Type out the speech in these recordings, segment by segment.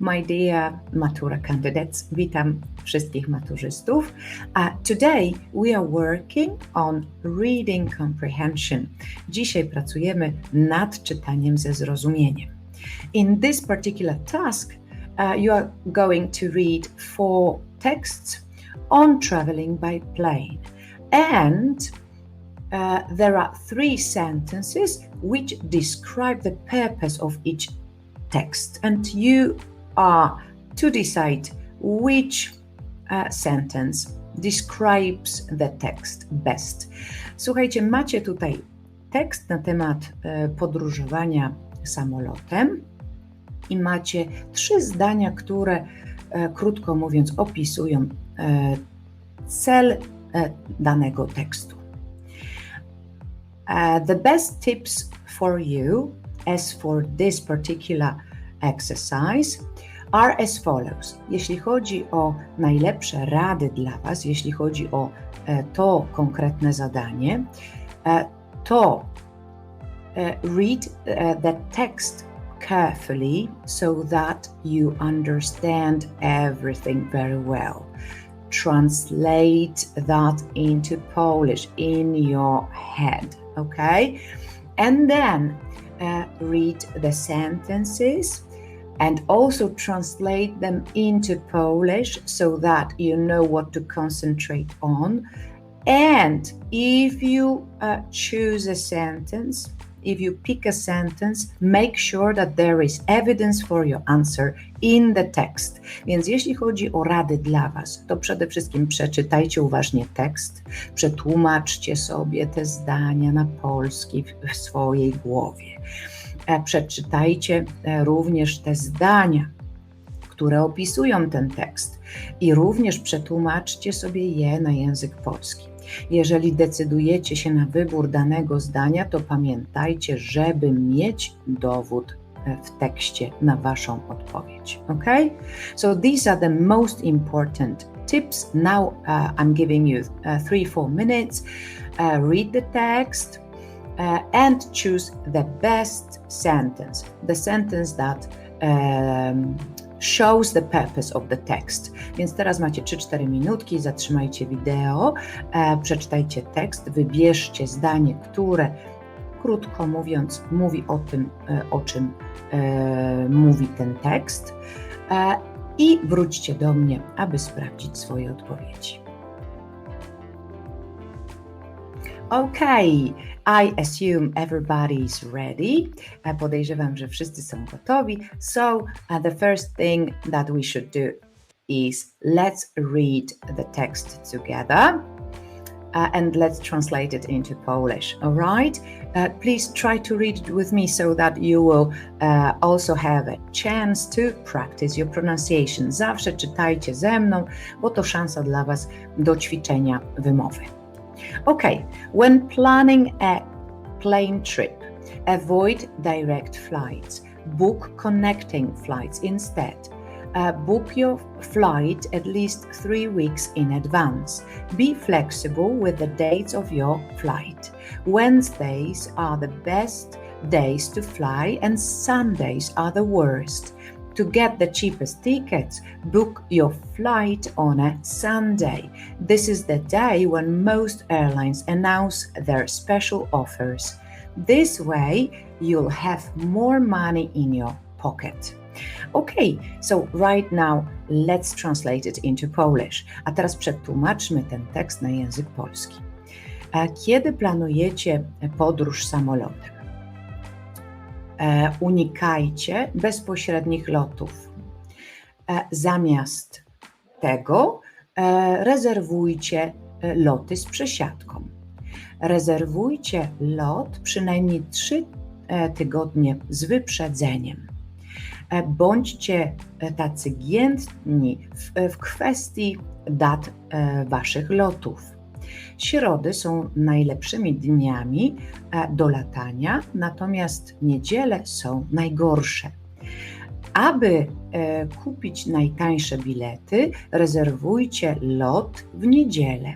my dear Matura candidates. Witam wszystkich maturzystów. Uh, today we are working on reading comprehension. Dzisiaj pracujemy nad czytaniem ze zrozumieniem. In this particular task, uh, you are going to read four texts on traveling by plane. And uh, there are three sentences which describe the purpose of each text. And you are to decide which uh, sentence describes the text best. Słuchajcie, macie tutaj tekst na temat e, podróżowania samolotem i macie trzy zdania, które e, krótko mówiąc opisują e, cel danego tekstu. The best tips for you as for this particular exercise are as follows. Jeśli chodzi o najlepsze rady dla Was, jeśli chodzi o to konkretne zadanie, to read the text carefully so that you understand everything very well. Translate that into Polish in your head, okay? And then uh, read the sentences and also translate them into Polish so that you know what to concentrate on. And if you uh, choose a sentence, if you pick a sentence, make sure that there is evidence for your answer in the text. Więc jeśli chodzi o rady dla Was, to przede wszystkim przeczytajcie uważnie tekst, przetłumaczcie sobie te zdania na polski w swojej głowie. E, przeczytajcie e, również te zdania, które opisują ten tekst i również przetłumaczcie sobie je na język polski. Jeżeli decydujecie się na wybór danego zdania, to pamiętajcie, żeby mieć dowód e, w tekście na Waszą odpowiedź. Ok? So these are the most important tips. Now uh, I'm giving you uh, three, four minutes. Uh, read the text uh, and choose the best sentence, the sentence that um, shows the purpose of the text. Więc teraz macie 3-4 minutki, zatrzymajcie wideo, e, przeczytajcie tekst, wybierzcie zdanie, które krótko mówiąc mówi o tym, e, o czym e, mówi ten tekst e, i wróćcie do mnie, aby sprawdzić swoje odpowiedzi. Okay, I assume everybody is ready. Podejrzewam, że wszyscy są gotowi. So, uh, the first thing that we should do is let's read the text together. Uh, and let's translate it into Polish. All right? Uh, please try to read it with me so that you will uh, also have a chance to practice your pronunciation. Zawsze czytajcie ze mną, bo to szansa dla Was do ćwiczenia wymowy. Okay, when planning a plane trip, avoid direct flights. Book connecting flights instead. Uh, book your flight at least three weeks in advance. Be flexible with the dates of your flight. Wednesdays are the best days to fly, and Sundays are the worst. To get the cheapest tickets, book your flight on a Sunday. This is the day when most airlines announce their special offers. This way, you'll have more money in your pocket. Okay, so right now let's translate it into Polish. A teraz przetłumaczmy ten tekst na język polski. Kiedy planujecie podróż samolotem? E, unikajcie bezpośrednich lotów. E, zamiast tego e, rezerwujcie loty z przesiadką. Rezerwujcie lot przynajmniej 3 tygodnie z wyprzedzeniem. Bądźcie tacy giętni w, w kwestii dat Waszych lotów. Środy są najlepszymi dniami e, do latania, natomiast niedziele są najgorsze. Aby e, kupić najtańsze bilety, rezerwujcie lot w niedzielę.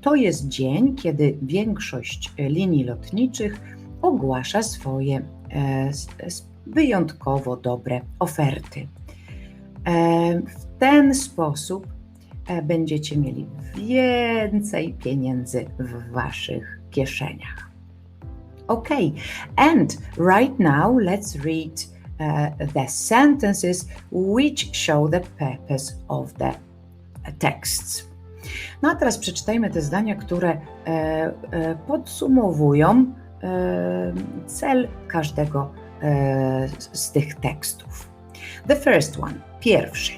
To jest dzień, kiedy większość linii lotniczych ogłasza swoje e, wyjątkowo dobre oferty. W ten sposób będziecie mieli więcej pieniędzy w waszych kieszeniach. Okay, and right now let's read uh, the sentences which show the purpose of the texts. No a teraz przeczytajmy te zdania, które e, e, podsumowują e, cel każdego e, z tych tekstów. The first one, pierwszy.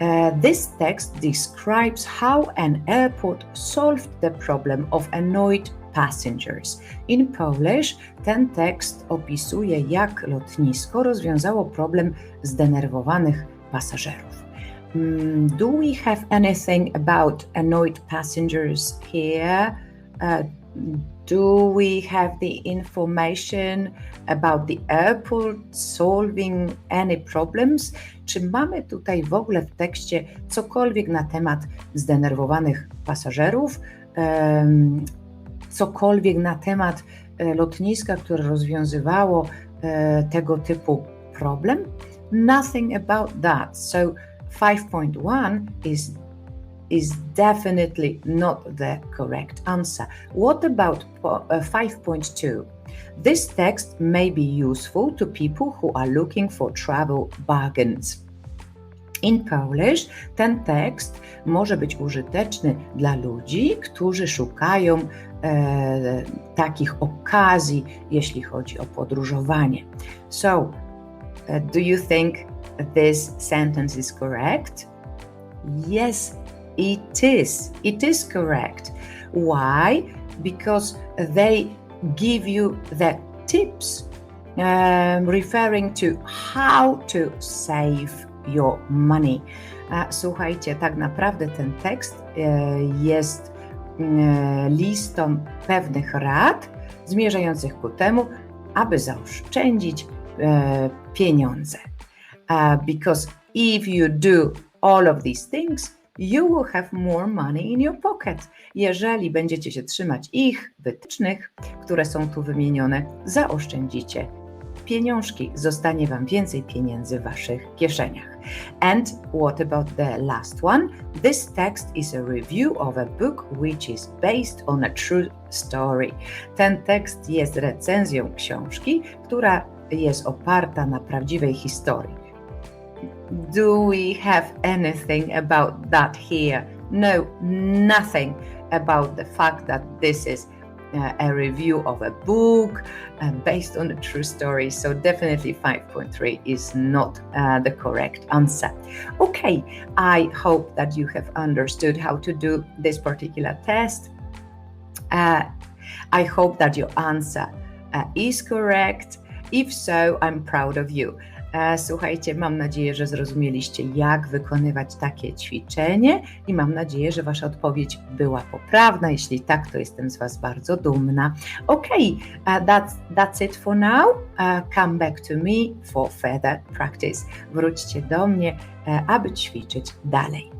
Uh, this text describes how an airport solved the problem of annoyed passengers. In Polish ten tekst opisuje, jak lotnisko rozwiązało problem zdenerwowanych pasażerów. Mm, do we have anything about annoyed passengers here? Uh, do we have the information about the airport solving any problems? Czy mamy tutaj w ogóle w tekście cokolwiek na temat zdenerwowanych pasażerów? Cokolwiek na temat e, lotniska, które rozwiązywało e, tego typu problem? Nothing about that. So 5.1 is is definitely not the correct answer. What about uh, 5.2? This text may be useful to people who are looking for travel bargains. In Polish ten tekst może być użyteczny dla ludzi, którzy szukają e, takich okazji, jeśli chodzi o podróżowanie. So, uh, do you think this sentence is correct? Yes, it is. It is correct. Why? Because they give you the tips um, referring to how to save your money. Słuchajcie, tak naprawdę ten tekst e, jest e, listą pewnych rad zmierzających ku temu, aby zaoszczędzić e, pieniądze. Because if you do all of these things, you will have more money in your pocket. Jeżeli będziecie się trzymać ich wytycznych, które są tu wymienione, zaoszczędzicie pieniążki, zostanie Wam więcej pieniędzy w Waszych kieszeniach. And what about the last one? This text is a review of a book which is based on a true story. Ten tekst jest recenzją książki, która jest oparta na prawdziwej historii. Do we have anything about that here? No, nothing about the fact that this is uh, a review of a book uh, based on a true story. So, definitely 5.3 is not uh, the correct answer. Okay, I hope that you have understood how to do this particular test. Uh, I hope that your answer uh, is correct. If so, I'm proud of you. E, słuchajcie, mam nadzieję, że zrozumieliście, jak wykonywać takie ćwiczenie i mam nadzieję, że Wasza odpowiedź była poprawna. Jeśli tak, to jestem z Was bardzo dumna. Ok, that's, that's it for now. Come back to me for further practice. Wróćcie do mnie, uh, aby ćwiczyć dalej.